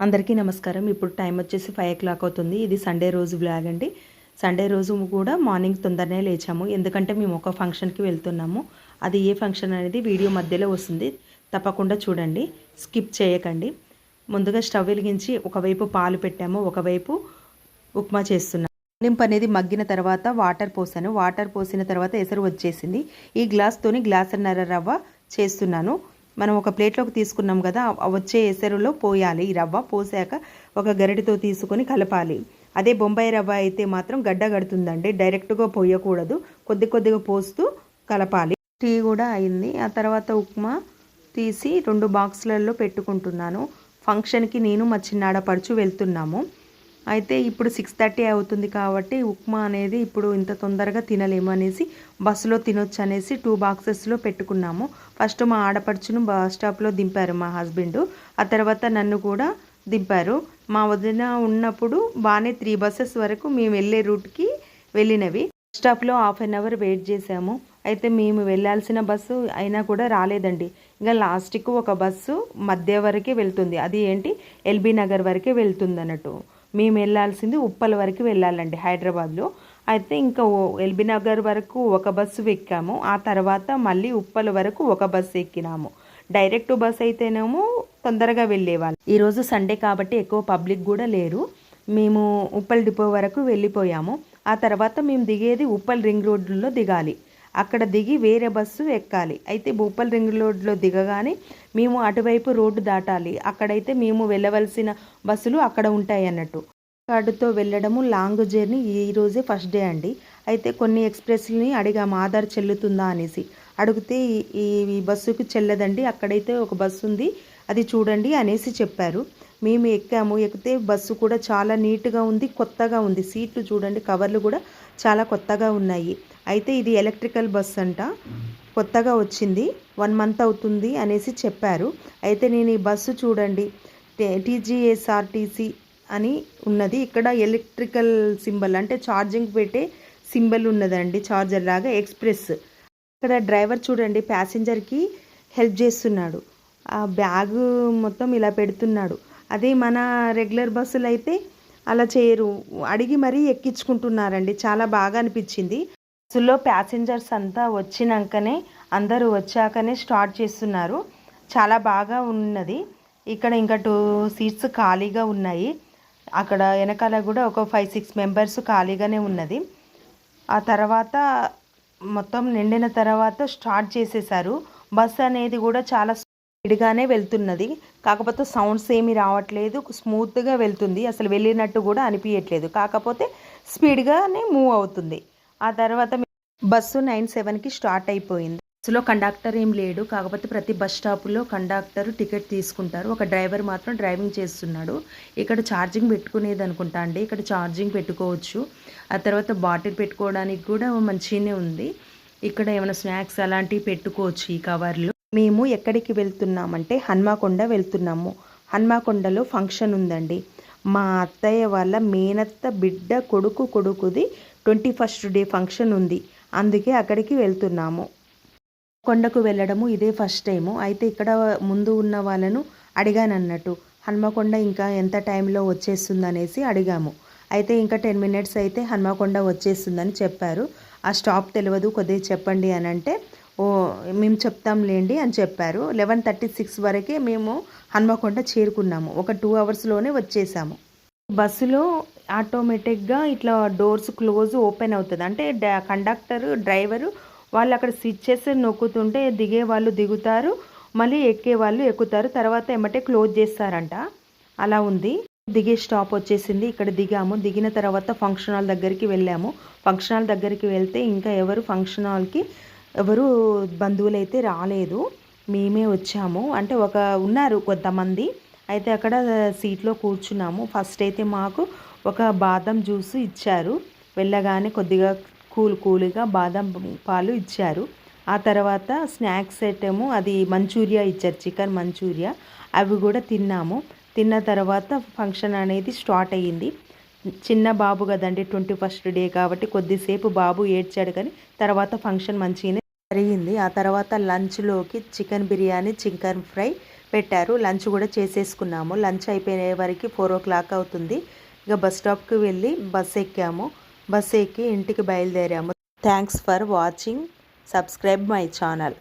అందరికీ నమస్కారం. ఇప్పుడు టైం వచ్చేసి ఫైవ్ ఓ క్లాక్ అవుతుంది. ఇది సండే రోజు బ్లాగ్ అండి. సండే రోజు కూడా మార్నింగ్ తొందరనే లేచాము. ఎందుకంటే మేము ఒక ఫంక్షన్కి వెళ్తున్నాము. అది ఏ ఫంక్షన్ అనేది వీడియో మధ్యలో వస్తుంది. తప్పకుండా చూడండి. స్కిప్ చేయకండి. ముందుగా స్టవ్ వెలిగించి ఒకవైపు పాలు పెట్టాము. ఒకవైపు ఉప్మా చేస్తున్నాము నింపు అనేది మగ్గిన తర్వాత వాటర్ పోసాను. వాటర్ పోసిన తర్వాత ఎసరు వచ్చేసింది. ఈ గ్లాస్తోని గ్లాసున్నర రవ్వ చేస్తున్నాను. మనం ఒక ప్లేట్లోకి తీసుకున్నాం కదా వచ్చే ఎసరులో పోయాలి. ఈ రవ్వ పోసాక ఒక గరిటెతో తీసుకొని కలపాలి. అదే బొంబాయి రవ్వ అయితే మాత్రం గడ్డ కడుతుందండి. డైరెక్ట్గా పోయకూడదు. కొద్ది కొద్దిగా పోస్తూ కలపాలి. టీ కూడా అయింది. ఆ తర్వాత ఉప్మా తీసి రెండు బాక్సులలో పెట్టుకుంటున్నాను. ఫంక్షన్కి నేను మా చిన్నాడ పరుచు వెళ్తున్నాము. అయితే ఇప్పుడు సిక్స్ థర్టీ అవుతుంది కాబట్టి ఉప్మా అనేది ఇప్పుడు ఇంత తొందరగా తినలేము అనేసి బస్సులో తినొచ్చు అనేసి టూ బాక్సెస్లో పెట్టుకున్నాము. ఫస్ట్ మా ఆడపడుచును బస్ స్టాప్లో దింపారు మా హస్బెండ్ ఆ తర్వాత నన్ను కూడా దింపారు. మా వదిన ఉన్నప్పుడు బాగానే త్రీ బస్సెస్ వరకు మేము వెళ్ళే రూట్కి వెళ్ళినవి. బస్ స్టాప్లో హాఫ్ అన్ అవర్ వెయిట్ చేసాము అయితే మేము వెళ్ళాల్సిన బస్సు అయినా కూడా రాలేదండి. ఇంకా లాస్ట్కి ఒక బస్సు మధ్య వరకే వెళ్తుంది. అది ఏంటి? ఎల్బీ నగర్ వరకే వెళ్తుంది అన్నట్టు మేము వెళ్ళాల్సింది ఉప్పల్ వరకు వెళ్ళాలండి హైదరాబాద్లో. అయితే ఇంకా ఎల్బీ నగర్ వరకు ఒక బస్సు ఎక్కాము. ఆ తర్వాత మళ్ళీ ఉప్పల్ వరకు ఒక బస్సు ఎక్కినాము. డైరెక్ట్ బస్ అయితేనేమో తొందరగా వెళ్ళేవాళ్ళు. ఈరోజు సండే కాబట్టి ఎక్కువ పబ్లిక్ కూడా లేరు. మేము ఉప్పల్ డిపో వరకు వెళ్ళిపోయాము. ఆ తర్వాత మేము దిగేది ఉప్పల్ రింగ్ రోడ్లో దిగాలి. అక్కడ దిగి వేరే బస్సు ఎక్కాలి. అయితే భూపల్ రింగ్ రోడ్లో దిగగానే మేము అటువైపు రోడ్డు దాటాలి. అక్కడైతే మేము వెళ్ళవలసిన బస్సులు అక్కడ ఉంటాయి అన్నట్టు. కార్డుతో వెళ్ళడము లాంగ్ జర్నీ ఈరోజే ఫస్ట్ డే అండి. అయితే కొన్ని ఎక్స్ప్రెస్ని అడిగాము ఆధార్ చెల్లుతుందా? అనేసి. అడిగితే ఈ ఈ బస్సుకు చెల్లదండి. అక్కడైతే ఒక బస్సు ఉంది అది చూడండి అనేసి చెప్పారు. మేము ఎక్కాము. ఎక్కితే బస్సు కూడా చాలా నీట్గా ఉంది కొత్తగా ఉంది. సీట్లు చూడండి కవర్లు కూడా చాలా కొత్తగా ఉన్నాయి. అయితే ఇది ఎలక్ట్రికల్ బస్ అంట. కొత్తగా వచ్చింది. వన్ మంత్ అవుతుంది అనేసి చెప్పారు. అయితే నేను ఈ బస్సు చూడండి టీజీఎస్ఆర్టీసీ అని ఉన్నది. ఇక్కడ ఎలక్ట్రికల్ సింబల్ అంటే ఛార్జింగ్ పెట్టే సింబల్ ఉన్నదండి చార్జర్ లాగా ఎక్స్ప్రెస్. ఇక్కడ డ్రైవర్ చూడండి ప్యాసింజర్కి హెల్ప్ చేస్తున్నాడు. బ్యాగ్ మొత్తం ఇలా పెడుతున్నాడు. అదే మన రెగ్యులర్ బస్సులు అయితే అలా చేయరు. అడిగి మరీ ఎక్కించుకుంటున్నారండి. చాలా బాగా అనిపించింది. బస్సులో ప్యాసింజర్స్ అంతా వచ్చినాకనే అందరూ వచ్చాకనే స్టార్ట్ చేస్తున్నారు. చాలా బాగా ఉన్నది. ఇక్కడ ఇంకా టూ సీట్స్ ఖాళీగా ఉన్నాయి. అక్కడ వెనకాల కూడా ఒక ఫైవ్ సిక్స్ మెంబర్స్ ఖాళీగానే ఉన్నది. ఆ తర్వాత మొత్తం నిండిన తర్వాత స్టార్ట్ చేసేసారు. బస్ అనేది కూడా చాలా స్పీడ్గానే వెళ్తున్నది. కాకపోతే సౌండ్స్ ఏమీ రావట్లేదు. స్మూత్గా వెళ్తుంది. అసలు వెళ్ళినట్టు కూడా అనిపించట్లేదు కాకపోతే స్పీడ్గానే మూవ్ అవుతుంది. ఆ తర్వాత బస్సు నైన్ సెవెన్కి స్టార్ట్ అయిపోయింది. బస్సులో కండక్టర్ ఏం లేడు. కాకపోతే ప్రతి బస్ స్టాప్లో కండక్టర్ టికెట్ తీసుకుంటారు. ఒక డ్రైవర్ మాత్రం డ్రైవింగ్ చేస్తున్నాడు. ఇక్కడ ఛార్జింగ్ పెట్టుకునేది అనుకుంటా అండి. ఇక్కడ ఛార్జింగ్ పెట్టుకోవచ్చు. ఆ తర్వాత బాటిల్ పెట్టుకోవడానికి కూడా మంచిగానే ఉంది. ఇక్కడ ఏమైనా స్నాక్స్ అలాంటివి పెట్టుకోవచ్చు ఈ కవర్లు. మేము ఎక్కడికి వెళ్తున్నామంటే హన్మకొండ వెళ్తున్నాము. హన్మకొండలో ఫంక్షన్ ఉందండి. మా అత్తయ్య వాళ్ళ మేనత్త బిడ్డ కొడుకు కొడుకుది ట్వంటీ ఫస్ట్ డే ఫంక్షన్ ఉంది. అందుకే అక్కడికి వెళ్తున్నాము. కొండకు వెళ్ళడము ఇదే ఫస్ట్ టైము. అయితే ఇక్కడ ముందు ఉన్న వాళ్ళను అడిగాను అన్నట్టు హన్మకొండ ఇంకా ఎంత టైంలో వచ్చేస్తుంది అనేసి అడిగాము. అయితే ఇంకా టెన్ మినిట్స్ అయితే హన్మకొండ వచ్చేస్తుందని చెప్పారు. ఆ స్టాప్ తెలియదు కొద్దిగా చెప్పండి అని అంటే ఓ మేము చెప్తాంలేండి అని చెప్పారు. లెవెన్ థర్టీ సిక్స్ వరకే మేము హన్మకొండ చేరుకున్నాము. ఒక టూ అవర్స్లోనే వచ్చేసాము. బస్సులో ఆటోమేటిక్గా ఇట్లా డోర్స్ క్లోజ్ ఓపెన్ అవుతుంది. అంటే కండక్టర్ డ్రైవరు వాళ్ళు అక్కడ స్విచ్చెస్ నొక్కుతుంటే దిగే వాళ్ళు దిగుతారు. మళ్ళీ ఎక్కే వాళ్ళు ఎక్కుతారు. తర్వాత ఏమంటే క్లోజ్ చేస్తారంట. అలా ఉంది. దిగే స్టాప్ వచ్చేసింది. ఇక్కడ దిగాము. దిగిన తర్వాత ఫంక్షన్ హాల్ దగ్గరికి వెళ్ళాము. ఫంక్షన్ హాల్ దగ్గరికి వెళ్తే ఇంకా ఎవరు ఫంక్షన్ హాల్కి ఎవరు బంధువులైతే రాలేదు. మేమే వచ్చాము. అంటే ఒక ఉన్నారు కొంతమంది. అయితే అక్కడ సీట్లో కూర్చున్నాము. ఫస్ట్ అయితే మాకు ఒక బాదం జ్యూస్ ఇచ్చారు. వెళ్ళగానే కొద్దిగా కూల్ కూల్గా బాదం పాలు ఇచ్చారు. ఆ తర్వాత స్నాక్స్ ఏమో అది మంచూరియా ఇచ్చారు. Chicken manchurian. అవి కూడా తిన్నాము. తిన్న తర్వాత ఫంక్షన్ అనేది స్టార్ట్ అయ్యింది. చిన్న బాబు కదండి ట్వంటీ ఫస్ట్ డే కాబట్టి కొద్దిసేపు బాబు ఏడ్చాడు కానీ తర్వాత ఫంక్షన్ మంచిగానే జరిగింది. ఆ తర్వాత లంచ్లోకి చికెన్ బిర్యానీ చికెన్ ఫ్రై పెట్టారు. లంచ్ కూడా చేసేసుకున్నాము. లంచ్ అయిపోయే వరకు ఫోర్ ఓ క్లాక్ అవుతుంది. ఇక బస్ స్టాప్కి వెళ్ళి బస్ ఎక్కాము. బస్ ఎక్కి ఇంటికి బయలుదేరాము. Thanks for watching subscribe my channel